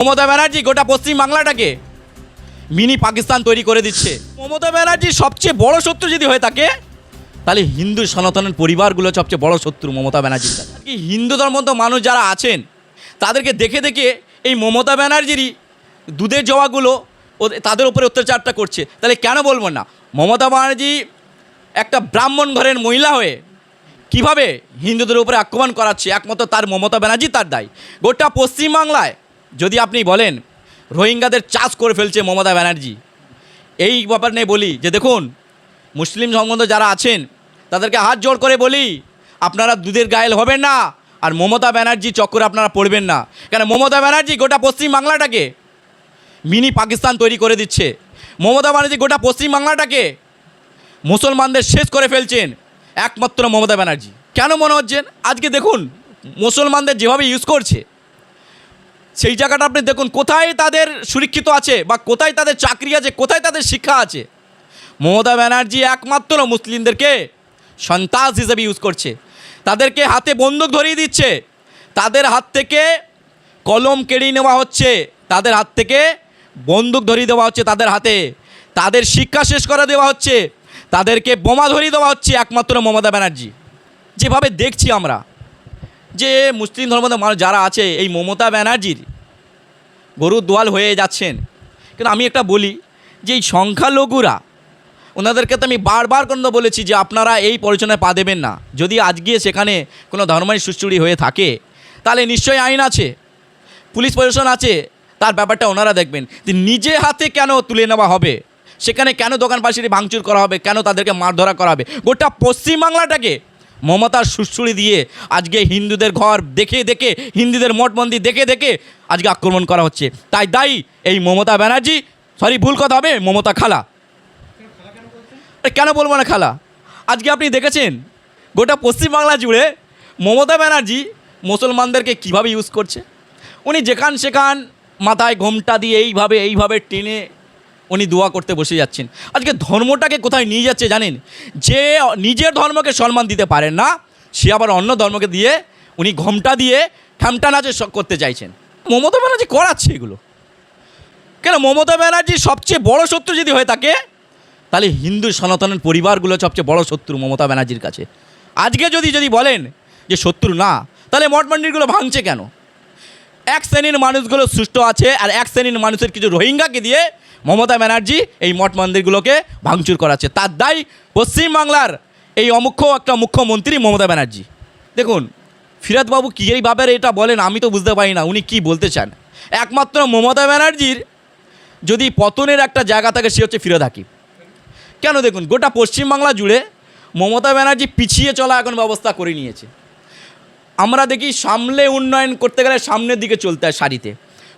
মমতা ব্যানার্জি গোটা পশ্চিম বাংলাটাকে মিনি পাকিস্তান তৈরি করে দিচ্ছে। মমতা ব্যানার্জি সবচেয়ে বড় শত্রু যদি হয়ে থাকে, তাহলে হিন্দু সনাতনের পরিবারগুলো সবচেয়ে বড় শত্রু মমতা ব্যানার্জির কি হিন্দু ধর্মত মানুষ যারা আছেন, তাদেরকে দেখে দেখে এই মমতা ব্যানার্জিরই দুধের জবাগুলো তাদের উপরে অত্যাচারটা করছে। তাহলে কেন বলব না? মমতা ব্যানার্জি একটা ব্রাহ্মণ ঘরের মহিলা হয়ে কীভাবে হিন্দুদের উপরে আক্রমণ করাচ্ছে? একমাত্র তার মমতা ব্যানার্জি তার দায়। গোটা পশ্চিমবাংলায় যদি আপনি বলেন, রোহিঙ্গাদের চাষ করে ফেলছে মমতা ব্যানার্জি, এই ব্যাপার নিয়ে বলি যে দেখুন, মুসলিম সম্বন্ধ যারা আছেন, তাদেরকে হাত জোড় করে বলি, আপনারা দুধের গায়েল হবেন না, আর মমতা ব্যানার্জি চক্করে আপনারা পড়বেন না। কেন, মমতা ব্যানার্জি গোটা পশ্চিম বাংলাটাকে মিনি পাকিস্তান তৈরি করে দিচ্ছে। মমতা ব্যানার্জি গোটা পশ্চিম বাংলাটাকে মুসলমানদের শেষ করে ফেলছেন একমাত্র মমতা ব্যানার্জি। কেন মনে হচ্ছেন আজকে দেখুন, মুসলমানদের যেভাবে ইউজ করছে সেই জায়গাটা আপনি দেখুন, কোথায় তাদের সুরক্ষিত আছে বা কোথায় তাদের চাকরি আছে, কোথায় তাদের শিক্ষা আছে? মমতা ব্যানার্জি একমাত্র মুসলিমদেরকে সন্তাস হিসেবে ইউজ করছে। তাদেরকে হাতে বন্দুক ধরিয়ে দিচ্ছে। তাদের হাত থেকে কলম কেড়ে নেওয়া হচ্ছে। তাদের হাত থেকে বন্দুক ধরিয়ে দেওয়া হচ্ছে তাদের হাতে। তাদের শিক্ষা শেষ করে দেওয়া হচ্ছে। তাদেরকে বোমা ধরিয়ে দেওয়া হচ্ছে একমাত্র মমতা ব্যানার্জি। যেভাবে দেখছি আমরা যে মুসলিম ধর্মের মানুষ যারা আছে, এই মমতা ব্যানার্জির গরুর দোয়াল হয়ে যাচ্ছেন। কিন্তু আমি একটা বলি যে এই সংখ্যালঘুরা, ওনাদেরকে তো আমি বারবার কিন্তু বলেছি যে আপনারা এই পরিচালনায় পা দেবেন না। যদি আজকে সেখানে কোনো ধর্মের সুচুরি হয়ে থাকে, তাহলে নিশ্চয়ই আইন আছে, পুলিশ প্রশাসন আছে, তার ব্যাপারটা ওনারা দেখবেন। যে নিজে হাতে কেন তুলে নেওয়া হবে? সেখানে কেন দোকান পাশে ভাঙচুর করা হবে? কেন তাদেরকে মারধরা করা হবে? গোটা পশ্চিমবাংলাটাকে মমতার সুশ্রুড়ি দিয়ে আজকে হিন্দুদের ঘর দেখে দেখে, হিন্দুদের মঠ মন্দির দেখে দেখে আজকে আক্রমণ করা হচ্ছে। তাই দায়ী এই মমতা ব্যানার্জি। সরি, ভুল কথা হবে, মমতা খালা। কেন বলব না খালা? আজকে আপনি দেখেছেন, গোটা পশ্চিমবাংলা জুড়ে মমতা ব্যানার্জি মুসলমানদেরকে কীভাবে ইউজ করছে? উনি যেখান সেখান মাথায় ঘোমটা দিয়ে এইভাবে এইভাবে টেনে উনি দোয়া করতে বসে যাচ্ছেন। আজকে ধর্মটাকে কোথায় নিয়ে যাচ্ছে জানেন? যে নিজের ধর্মকে সম্মান দিতে পারেন না, সে আবার অন্য ধর্মকে দিয়ে উনি ঘোমটা দিয়ে ঠ্যামটা নাচে করতে চাইছেন। মমতা ব্যানার্জি করাচ্ছে এগুলো। কেন? মমতা ব্যানার্জি সবচেয়ে বড় শত্রু যদি হয়ে থাকে, তাহলে হিন্দু সনাতনের পরিবারগুলো সবচেয়ে বড় শত্রু মমতা ব্যানার্জির কাছে। আজকে যদি যদি বলেন যে শত্রু না, তাহলে মঠ মন্দিরগুলো ভাঙছে কেন? এক শ্রেণির মানুষগুলো সুষ্ঠ আছে আর এক শ্রেণির মানুষের কিছু রোহিঙ্গাকে দিয়ে মমতা ব্যানার্জি এই মঠ মন্দিরগুলোকে ভাঙচুর করাচ্ছে। তার দায় পশ্চিমবাংলার এই অমুখ্য একটা মুখ্যমন্ত্রী মমতা ব্যানার্জি। দেখুন, ফিরাদবাবু কী এই ব্যাপারে এটা বলেন আমি তো বুঝতে পারি না, উনি কি বলতে চান? একমাত্র মমতা ব্যানার্জির যদি পতনের একটা জায়গা থাকে সে হচ্ছে ফিরোদ হাকিম। কেন দেখুন, গোটা পশ্চিমবাংলা জুড়ে মমতা ব্যানার্জি পিছিয়ে চলা এখন ব্যবস্থা করে নিয়েছে। আমরা দেখি সামলে উন্নয়ন করতে গেলে সামনের দিকে চলতে হয় শাড়িতে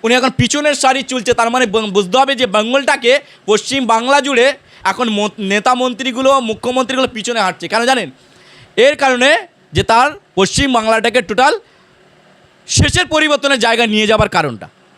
উনি এখন পিছনের শাড়ি চলছে, তার মানে বুঝতে হবে যে বেঙ্গলটাকে পশ্চিম বাংলা জুড়ে এখন নেতা মন্ত্রীগুলো, মুখ্যমন্ত্রীগুলো পিছনে হাঁটছে। কেন জানেন? এর কারণে যে তার পশ্চিম বাংলাটাকে টোটাল শেষের পরিবর্তনের জায়গা নিয়ে যাবার কারণটা।